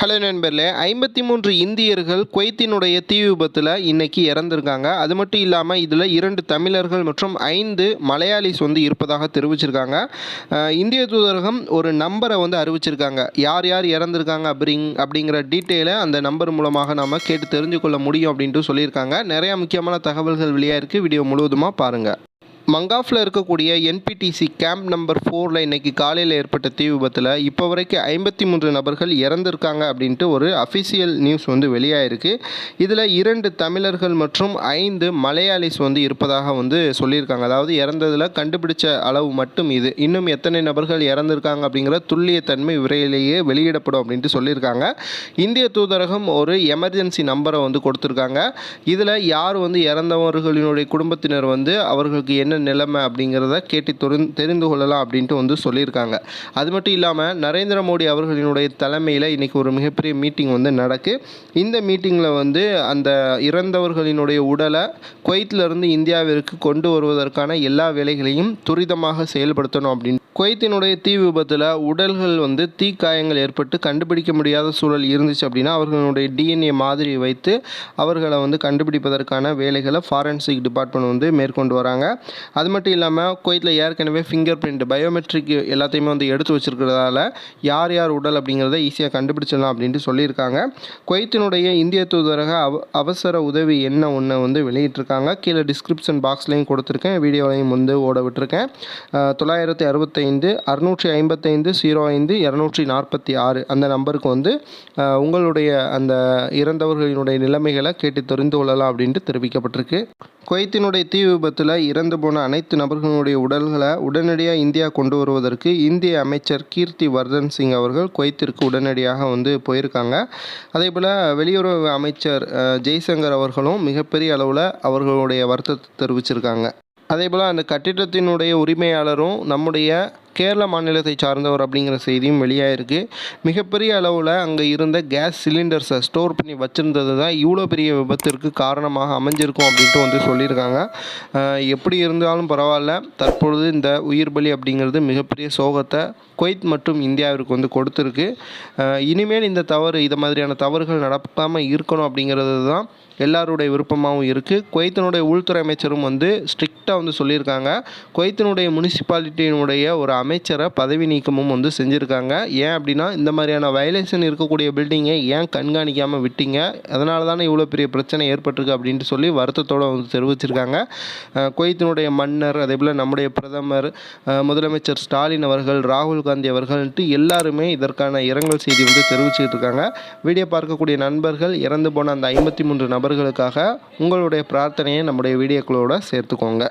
Hello நண்பர்களே ஐம்பத்தி மூன்று இந்தியர்கள் குவைத்தினுடைய தீ விபத்தில் இன்னைக்கு இறந்திருக்காங்க. அது மட்டும் இல்லாமல் இதில் இரண்டு தமிழர்கள் மற்றும் ஐந்து மலையாளிஸ் வந்து இருப்பதாக தெரிவிச்சிருக்காங்க. இந்திய தூதரகம் ஒரு நம்பரை வந்து அறிவிச்சிருக்காங்க. யார் யார் இறந்திருக்காங்க அப்படிங் அப்படிங்கிற டீட்டெயிலை அந்த நம்பர் மூலமாக நாம் கேட்டு தெரிஞ்சு கொள்ள முடியும் அப்படின்ட்டு சொல்லியிருக்காங்க. நிறையா முக்கியமான தகவல்கள் வெளியாக இருக்குது வீடியோ முழுவதுமாக பாருங்கள் மங்காஃபில் இருக்கக்கூடிய என்பிடிசி கேம்ப் நம்பர் ஃபோரில் இன்னைக்கு காலையில் ஏற்பட்ட தீ விபத்தில் இப்போ வரைக்கும் ஐம்பத்தி மூன்று நபர்கள் இறந்திருக்காங்க அப்படின்ட்டு ஒரு அஃபிஷியல் நியூஸ் வந்து வெளியாயிருக்கு. இதில் இரண்டு தமிழர்கள் மற்றும் ஐந்து மலையாளிஸ் வந்து இருப்பதாக வந்து சொல்லியிருக்காங்க. அதாவது இறந்ததில் கண்டுபிடிச்ச அளவு மட்டும் இது. இன்னும் எத்தனை நபர்கள் இறந்திருக்காங்க அப்படிங்கிற துல்லியத்தன்மை விரைவிலேயே வெளியிடப்படும் அப்படின்ட்டு சொல்லியிருக்காங்க. இந்திய தூதரகம் ஒரு எமர்ஜென்சி நம்பரை வந்து கொடுத்துருக்காங்க. இதில் யார் வந்து இறந்தவர்களினுடைய குடும்பத்தினர் வந்து அவர்களுக்கு என்ன நிலைமை அப்படிங்கிறத கேட்டு தெரிந்து கொள்ளலாம் அப்படின்ட்டு வந்து சொல்லியிருக்காங்க. அது மட்டும் இல்லாமல் நரேந்திர மோடி அவர்களினுடைய தலைமையில் இன்றைக்கி ஒரு மிகப்பெரிய மீட்டிங் வந்து நடக்கு. இந்த மீட்டிங்கில் வந்து அந்த இறந்தவர்களினுடைய உடலை குவைத்திலிருந்து இந்தியாவிற்கு கொண்டு வருவதற்கான எல்லா வேலைகளையும் துரிதமாக செயல்படுத்தணும் அப்படின்னு குவைத்தினுடைய தீ விபத்தில் உடல்கள் வந்து தீக்காயங்கள் ஏற்பட்டு கண்டுபிடிக்க முடியாத சூழல் இருந்துச்சு அப்படின்னா அவர்களுடைய டிஎன்ஏ மாதிரி வைத்து அவர்களை வந்து கண்டுபிடிப்பதற்கான வேலைகளை ஃபாரன்சிக் டிபார்ட்மெண்ட் வந்து மேற்கொண்டு வராங்க. அது மட்டும் இல்லாமல் குவைத்தில் ஏற்கனவே ஃபிங்கர் பிரிண்ட் பயோமெட்ரிக் எல்லாத்தையுமே வந்து எடுத்து வச்சுருக்கிறதால யார் யார் உடல் அப்படிங்கிறத ஈஸியாக கண்டுபிடிச்சிடலாம் அப்படின்ட்டு சொல்லியிருக்காங்க. குவைத்தினுடைய இந்திய தூதரக அவ அவசர உதவி என்ன ஒன்று வந்து வெளியிட்டிருக்காங்க. கீழே டிஸ்கிரிப்ஷன் பாக்ஸ்லையும் கொடுத்துருக்கேன். வீடியோலையும் வந்து ஓட விட்டுருக்கேன். தொள்ளாயிரத்தி தொள்ளாயிரத்தி ஐந்து அறுநூற்றி ஐம்பத்தைந்து ஜீரோ ஐந்து இரநூற்றி நாற்பத்தி ஆறு. அந்த நம்பருக்கு வந்து உங்களுடைய அந்த இறந்தவர்களினுடைய நிலைமைகளை கேட்டு தெரிந்து கொள்ளலாம் அப்படின்ட்டு தெரிவிக்கப்பட்டிருக்கு. குவைத்தினுடைய தீ விபத்தில் இறந்து போன அனைத்து நபர்களுடைய உடல்களை உடனடியாக இந்தியா கொண்டு வருவதற்கு இந்திய அமைச்சர் கீர்த்தி வர்தன் சிங் அவர்கள் குவைத்திற்கு உடனடியாக வந்து போயிருக்காங்க. அதே போல் வெளியுறவு அமைச்சர் ஜெய்சங்கர் அவர்களும் மிகப்பெரிய அளவில் அவர்களுடைய வருத்தத்தை தெரிவிச்சிருக்காங்க. அதே போல் அந்த கட்டிடத்தினுடைய உரிமையாளரும் நம்முடைய கேரள மாநிலத்தை சார்ந்தவர் அப்படிங்கிற செய்தியும் வெளியாயிருக்கு. மிகப்பெரிய அளவில் அங்கே இருந்த கேஸ் சிலிண்டர்ஸை ஸ்டோர் பண்ணி வச்சுருந்தது தான் இவ்வளோ பெரிய விபத்திற்கு காரணமாக அமைஞ்சிருக்கும் அப்படின்ட்டு வந்து சொல்லியிருக்காங்க. எப்படி இருந்தாலும் பரவாயில்ல. தற்பொழுது இந்த உயிர் பலி அப்படிங்கிறது மிகப்பெரிய சோகத்தை குவைத் மற்றும் இந்தியாவிற்கு வந்து கொடுத்துருக்கு. இனிமேல் இந்த தவறு இது மாதிரியான தவறுகள் நடக்காமல் இருக்கணும் அப்படிங்கிறது தான் எல்லாருடைய விருப்பமாகவும் இருக்குது குவைத்தினுடைய உள்துறை அமைச்சரும் வந்து ஸ்ட்ரிக்டாக வந்து சொல்லியிருக்காங்க. குவைத்தினுடைய முனிசிபாலிட்டியினுடைய ஒரு அமைச்சரை பதவி நீக்கமும் வந்து செஞ்சுருக்காங்க. ஏன் அப்படின்னா இந்த மாதிரியான வயலேஷன் இருக்கக்கூடிய பில்டிங்கை ஏன் கண்காணிக்காமல் விட்டீங்க? அதனால தானே இவ்வளோ பெரிய பிரச்சனை ஏற்பட்டிருக்கு அப்படின்ட்டு சொல்லி வருத்தத்தோடு வந்து தெரிவிச்சிருக்காங்க. குவைத்தினுடைய மன்னர் அதே போல் நம்முடைய பிரதமர் முதலமைச்சர் ஸ்டாலின் அவர்கள் ராகுல் காந்தி அவர்கள்ட்டு எல்லாருமே இதற்கான இரங்கல் செய்தி வந்து தெரிவிச்சுட்டு இருக்காங்க. வீடியோ பார்க்கக்கூடிய நண்பர்கள் இறந்து போன அந்த ஐம்பத்தி மூன்று நபர்களுக்காக உங்களுடைய பிரார்த்தனையை நம்முடைய வீடியோக்களோட சேர்த்துக்கோங்க.